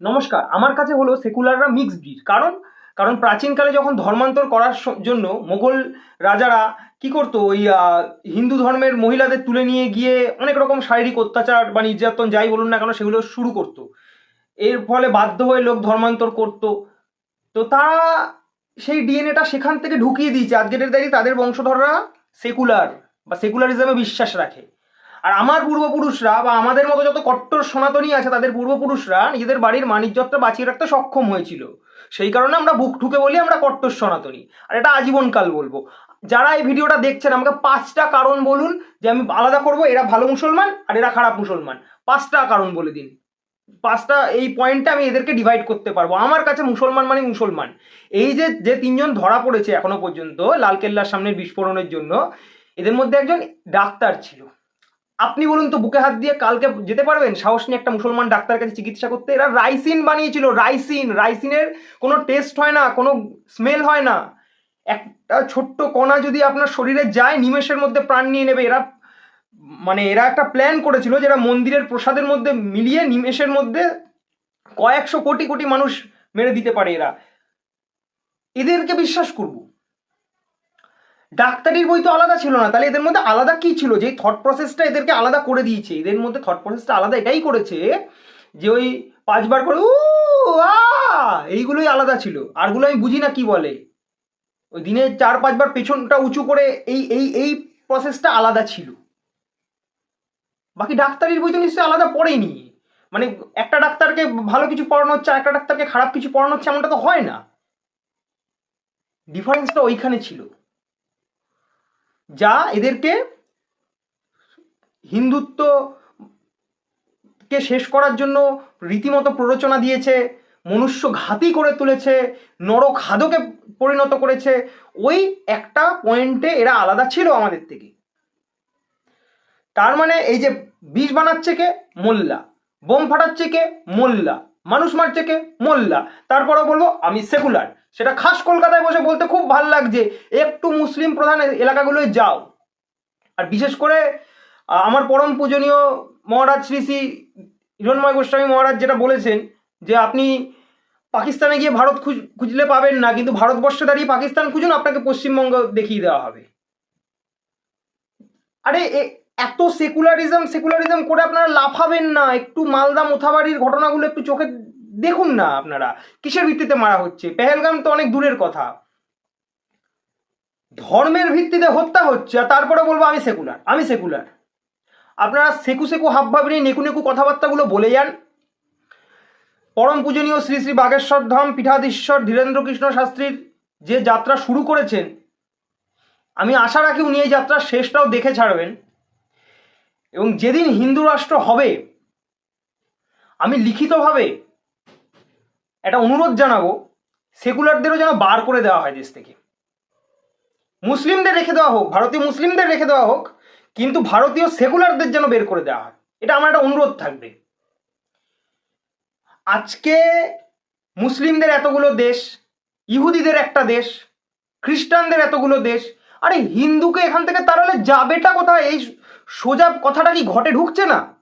নমস্কার, আমার কাছে হলো সেকুলাররা মিক্স ব্রিড কারণ কারণ প্রাচীনকালে যখন ধর্মান্তর করার জন্য মোগল রাজারা কি করতো, ওই হিন্দু ধর্মের মহিলাদের তুলে নিয়ে গিয়ে অনেক রকম শারীরিক অত্যাচার বা নির্যাতন যাই বলুন না কেন, সেগুলো শুরু করতো। এর ফলে বাধ্য হয়ে লোক ধর্মান্তর করতো। তো তারা সেই ডিএনএটা সেখান থেকে ঢুকিয়ে দিয়েছে। আজকের দাঁড়িয়ে তাদের বংশধররা সেকুলার বা সেকুলারিজমে বিশ্বাস রাখে। আর আমার পূর্বপুরুষরা বা আমাদের মতো যত কট্টর সনাতনী আছে, তাদের পূর্বপুরুষরা নিজেদের বাড়ির মানিজ্যতটা বাঁচিয়ে রাখতে সক্ষম হয়েছিল। সেই কারণে আমরা বুক ঠুকে বলি আমরা কট্টর সনাতনী। আর এটা আজীবনকাল বলব। যারা এই ভিডিওটা দেখছেন, আমাকে পাঁচটা কারণ বলুন যে আমি আলাদা করব, এরা ভালো মুসলমান আর এরা খারাপ মুসলমান। পাঁচটা কারণ বলে দিন। পাঁচটা এই পয়েন্টটা আমি এদেরকে ডিভাইড করতে পারব। আমার কাছে মুসলমান মানে মুসলমান। এই যে যে তিনজন ধরা পড়েছে এখনও পর্যন্ত, লালকেল্লার সামনের বিস্ফোরণের জন্য, এদের মধ্যে একজন ডাক্তার ছিল। আপনি বলুন তো, বুকে হাত দিয়ে কালকে যেতে পারবেন? সাহস নিয়ে একটা মুসলমান ডাক্তার কাছে চিকিৎসা করতে। এরা রাইসিন বানিয়েছিল, রাইসিন। রাইসিনের কোনো টেস্ট হয় না, কোনো স্মেল হয় না। একটা ছোট্ট কণা যদি আপনার শরীরে যায়, নিমেষের মধ্যে প্রাণ নিয়ে নেবে। এরা মানে এরা একটা প্ল্যান করেছিল যেটা মন্দিরের প্রসাদের মধ্যে মিলিয়ে নিমেষের মধ্যে কয়েকশো কোটি কোটি মানুষ মেরে দিতে পারে এরা। এদেরকে বিশ্বাস করব। ডাক্তারির বই তো আলাদা ছিল না, তাহলে এদের মধ্যে আলাদা কি ছিল? যে থট প্রসেসটা এদেরকে আলাদা করে দিয়েছে। এদের মধ্যে থট প্রসেসটা আলাদা এটাই করেছে যে ওই পাঁচবার করে উ এইগুলোই আলাদা ছিল। আরগুলো আমি বুঝি না কি বলে। ওই দিনে চার, পাঁচবার পেছনটা উঁচু করে এই এই এই প্রসেসটা আলাদা ছিল। বাকি ডাক্তারির বই তো নিশ্চয়ই আলাদা পড়েনি। মানে একটা ডাক্তারকে ভালো কিছু পড়ানো হচ্ছে আর একটা ডাক্তারকে খারাপ কিছু পড়ানো হচ্ছে, এমনটা তো হয় না। ডিফারেন্সটা ওইখানে ছিল। যা এদেরকে হিন্দুত্বকে শেষ করার জন্য রীতিমতো প্ররোচনা দিয়েছে, মনুষ্য ঘাতি করে তুলেছে নরখাদকে পরিণত করেছে, ওই একটা পয়েন্টে এরা আলাদা ছিল আমাদের থেকে। তার মানে এই যে বিষ বানাচ্ছে কে? মোল্লা। বোম ফাটাচ্ছে কে? মোল্লা। মানুষ মারছে কে? মোল্লা। তারপরে বলব, আমি সেকুলার। সেটা খাস কলকাতায় বসে বলতে খুব ভালো লাগছে। একটু মুসলিম প্রধান এলাকাগুলোয় যাও। আর বিশেষ করে আমার পরম পূজনীয় মহারাজ শ্রী শ্রী হিরণময় গোস্বামী মহারাজ যেটা বলেছেন যে, আপনি পাকিস্তানে গিয়ে ভারত খুঁজ- খুঁজলে পাবেন না, কিন্তু ভারতবর্ষে দাঁড়িয়ে পাকিস্তান খুঁজুন, আপনাকে পশ্চিমবঙ্গ দেখিয়ে দেওয়া হবে। আরে এত সেকুলারিজম সেকুলারিজম করে আপনারা লাফাবেন না। একটু মালদা মোথাবাড়ির ঘটনাগুলো একটু চোখে দেখুন না আপনারা। কিসের ভিত্তিতে মারা হচ্ছে? পেহেলগাম তো অনেক দূরের কথা। ধর্মের ভিত্তিতে হত্যা হচ্ছে, আর তারপরে বলব আমি সেকুলার আমি সেকুলার আপনারা সেকু সেকু হাব ভাব নিয়ে নেকু নেকু কথাবার্তাগুলো বলে যান। পরম পূজনীয় শ্রী শ্রী বাগেশ্বর ধাম, পীঠাধীশ্বর ধীরেন্দ্র কৃষ্ণ শাস্ত্রীর যে যাত্রা শুরু করেছেন, আমি আশা রাখি উনি এই যাত্রার শেষটাও দেখে ছাড়বেন। এবং যেদিন হিন্দু রাষ্ট্র হবে, আমি লিখিতভাবে একটা অনুরোধ জানাব, সেকুলারদেরও যেন বার করে দেওয়া হয় দেশ থেকে। মুসলিমদের রেখে দেওয়া হোক, ভারতীয় মুসলিমদের রেখে দেওয়া হোক, কিন্তু ভারতীয় সেকুলারদের যেন বের করে দেওয়া হয়। এটা আমার একটা অনুরোধ থাকবে। আজকে মুসলিমদের এতগুলো দেশ, ইহুদিদের একটা দেশ, খ্রিস্টানদের এতগুলো দেশ, আরে হিন্দুকে এখান থেকে তাড়ালে যাবেটা কোথায়? এই সোজা কথাটা কি ঘটে ঢুকছে না?